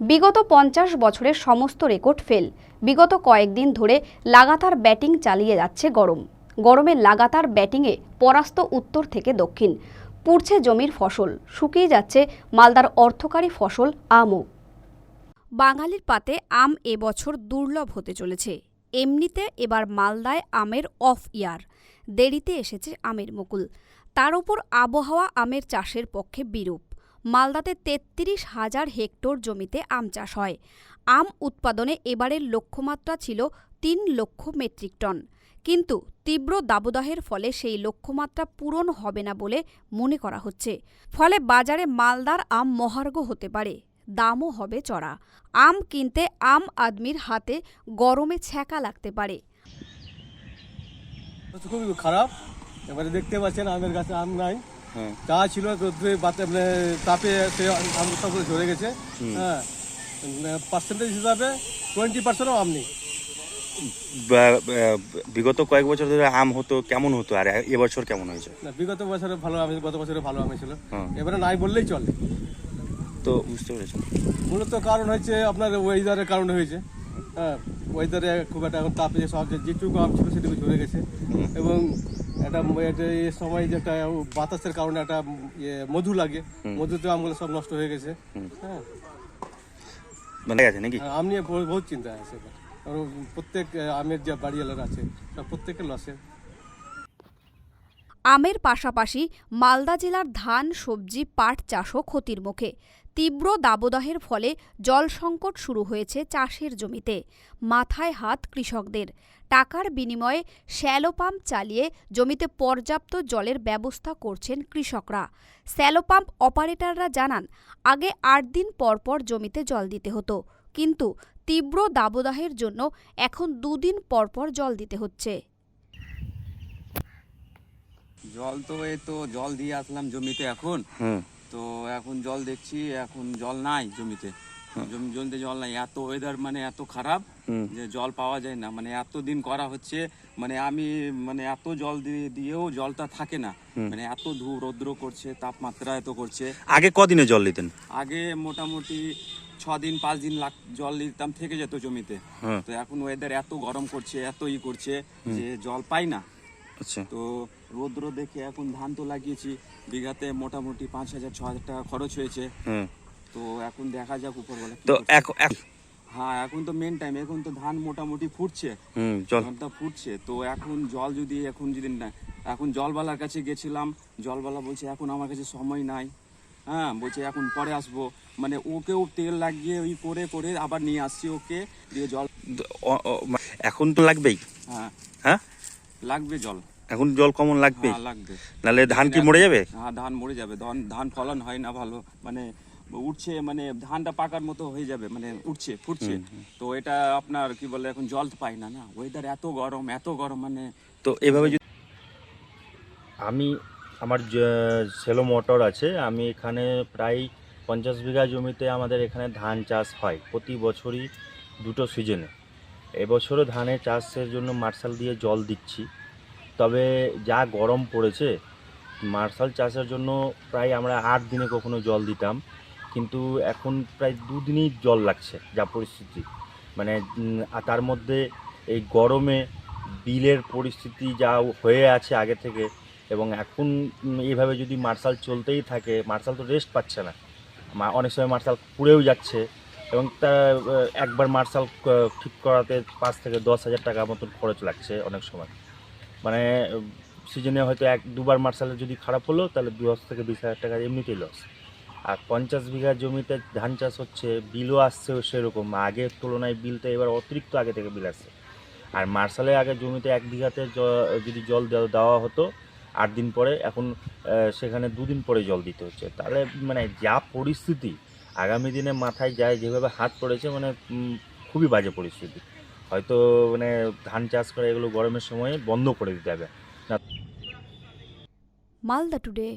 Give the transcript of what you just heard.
বিগত পঞ্চাশ বছরের সমস্ত রেকর্ড ফেল। বিগত কয়েকদিন ধরে লাগাতার ব্যাটিং চালিয়ে যাচ্ছে গরম। গরমে লাগাতার ব্যাটিংয়ে পরাস্ত উত্তর থেকে দক্ষিণ। পুড়ছে জমির ফসল, শুকিয়ে যাচ্ছে মালদার অর্থকারী ফসল আমও। বাঙালির পাতে আম এবছর দুর্লভ হতে চলেছে। এমনিতে এবার মালদায় আমের অফ ইয়ার। দেরিতে এসেছে আমের মুকুল। তার উপর আবহাওয়া আমের চাষের পক্ষে বিরূপ। মালদাতে তেত্রিশ হাজার হেক্টর জমিতে আম চাষ হয়। আম উৎপাদনে এবারের লক্ষ্যমাত্রা ছিল তিন লক্ষ মেট্রিক টন। কিন্তু তীব্র দাবদাহের ফলে সেই লক্ষ্যমাত্রা পূরণ হবে না বলে মনে করা হচ্ছে। ফলে বাজারে মালদার আম মহার্ঘ হতে পারে। দামও হবে চড়া। আম কিনতে আম আদমির হাতে গরমে ছ্যাঁকা লাগতে পারে। খুবই খারাপ। এবারে দেখতে পাচ্ছেন আমের গাছে আম নাই। হ্যাঁ। যা ছিল মানে তাপে সে সবগুলো ঝরে গেছে। হ্যাঁ। পার্সেন্টেজ হিসাবে টোয়েন্টি পার্সেন্টও আম নেই। বিগত কয়েক বছর ধরে আম হতো কেমন হতো? আর এবছর কেমন হয়েছে? না বিগত বছরে ভালো আম গত বছরে ভালো আম ছিল। হ্যাঁ। এবারে নাই বললেই চলে। তো বুঝতে পেরেছেন মূলত কারণ হচ্ছে আপনার ওয়েদারের কারণে হয়েছে। হ্যাঁ ওয়েদারে খুব একটা এখন তাপে সব যেটুকু আম ছিল সেটুকু ঝরে গেছে। এবং একটা এই সময় যে একটা বাতাসের কারণে একটা ইয়ে মধু লাগে। মধুতে আমগুলো সব নষ্ট হয়ে গেছে। হ্যাঁ। মানে গেছে নাকি? আম নিয়ে বহুত চিন্তা আছে প্রত্যেক আমের যে বাড়িওয়ালারা আছে সব প্রত্যেকের লসে আমের পাশাপাশি মালদা জেলার ধান সবজি পাট চাষও ক্ষতির মুখে। তীব্র দাবদাহের ফলে জল সংকট শুরু হয়েছে চাষের জমিতে। মাথায় হাত কৃষকদের। টাকার বিনিময়ে শ্যালো পাম্প চালিয়ে জমিতে পর্যাপ্ত জলের ব্যবস্থা করছেন কৃষকরা। শ্যালো পাম্প অপারেটররা জানান আগে আট দিন পর পর জমিতে জল দিতে হতো কিন্তু তীব্র দাবদাহের জন্য এখন দুদিন পর পর জল দিতে হচ্ছে। জল তো এই তো জল দিয়ে আসলাম জমিতে এখন। হুম। তো এখন জল দেখছি এখন জল নাই জমিতে। জমি জমিতে জল নাই। এত ওয়েদার মানে এত খারাপ যে জল পাওয়া যায় না। মানে এত দিন করা হচ্ছে মানে আমি মানে এত জল দিয়ে দিয়েও জলটা থাকে না। মানে এত ধূ রৌদ্র করছে তাপমাত্রা এত করছে। আগে কদিনে জল দিতেন? আগে মোটামুটি ছ দিন পাঁচ দিন লাগ জল দিতাম থেকে যেত জমিতে। তো এখন ওয়েদার এত গরম করছে এত ই করছে যে জল পাই না। তো রৌদ্র দেখে এখন ধান তো লাগিয়েছি বিঘাতে মোটামুটি পাঁচ হাজার ছ হাজার টাকা খরচ হয়েছে। তো এখন দেখা যাক উপরবেলা তো হ্যাঁ এখন তো মেন টাইম এখন তো ধান মোটামুটি ফুটছে। ধানটা ফুটছে তো এখন জল যদি এখন যদি না এখন জলবালার কাছে গেছিলাম জলবালা বলছে এখন আমার কাছে সময় নাই। হ্যাঁ বলছে এখন পরে আসব। মানে ওকেও তেল লাগিয়ে ওই করে করে আবার নিয়ে আসছি ওকে দিয়ে জল এখন তো লাগবেই। হ্যাঁ। হ্যাঁ? লাগবে জল। এখন জল কমন লাগবেই হ্যাঁ লাগবে। নাহলে ধান কি মরে যাবে? হ্যাঁ ধান মরে যাবে। ধান ধান ফলন হয় না ভালো। মানে উঠছে মানে ধানটা পাকার মতো হয়ে যাবে মানে উঠছে ফুটছে। তো এটা আপনার কি বলে এখন জল তো পাই না না। ওয়েদার এত গরম এত গরম মানে তো এভাবে যদি আমি আমার সেলো মোটর আছে আমি এখানে প্রায় পঞ্চাশ বিঘা জমিতে আমাদের এখানে ধান চাষ হয় প্রতি বছরই দুটো সিজনে। এবছরও ধানের চাষের জন্য মার্শাল দিয়ে জল দিচ্ছি। তবে যা গরম পড়েছে, মার্শাল চাষের জন্য প্রায় আমরা আট দিনে কখনো জল দিতাম। কিন্তু এখন প্রায় দুদিনই জল লাগছে যা পরিস্থিতি। মানে তার মধ্যে এই গরমে বিলের পরিস্থিতি যা হয়ে আছে আগে থেকে এবং এখন এইভাবে যদি মার্শাল চলতেই থাকে, মার্শাল তো রেস্ট পাচ্ছে না। অনেক সময় মার্শাল পুড়েও যাচ্ছে এবং তা একবার মার্শাল ঠিক করাতে পাঁচ থেকে দশ হাজার টাকা মতন খরচ লাগছে অনেক সময়। মানে সিজনে হয়তো এক, দুবার মার্শালের যদি খারাপ হলো, তাহলে দশ থেকে বিশ হাজার টাকা এমনিতেই লস আর পঞ্চাশ বিঘা জমিতে ধান চাষ হচ্ছে, বিলও আসছে সেরকম। আগের তুলনায় বিলটা এবার অতিরিক্ত আগে থেকে বিল আসছে। আর মার্শালের আগে জমিতে এক বিঘাতে যদি জল দেওয়া হতো, আট দিন পরে, এখন সেখানে দুদিন পরে জল দিতে হচ্ছে। তাহলে মানে যা পরিস্থিতি, আগামী দিনে মাথায় যায়, যেভাবে হাত পড়েছে মানে খুবই বাজে পরিস্থিতি। হয়তো মানে ধান চাষ করে এগুলো গরমের সময় বন্ধ করে দিতে হবে। মালদা টুডে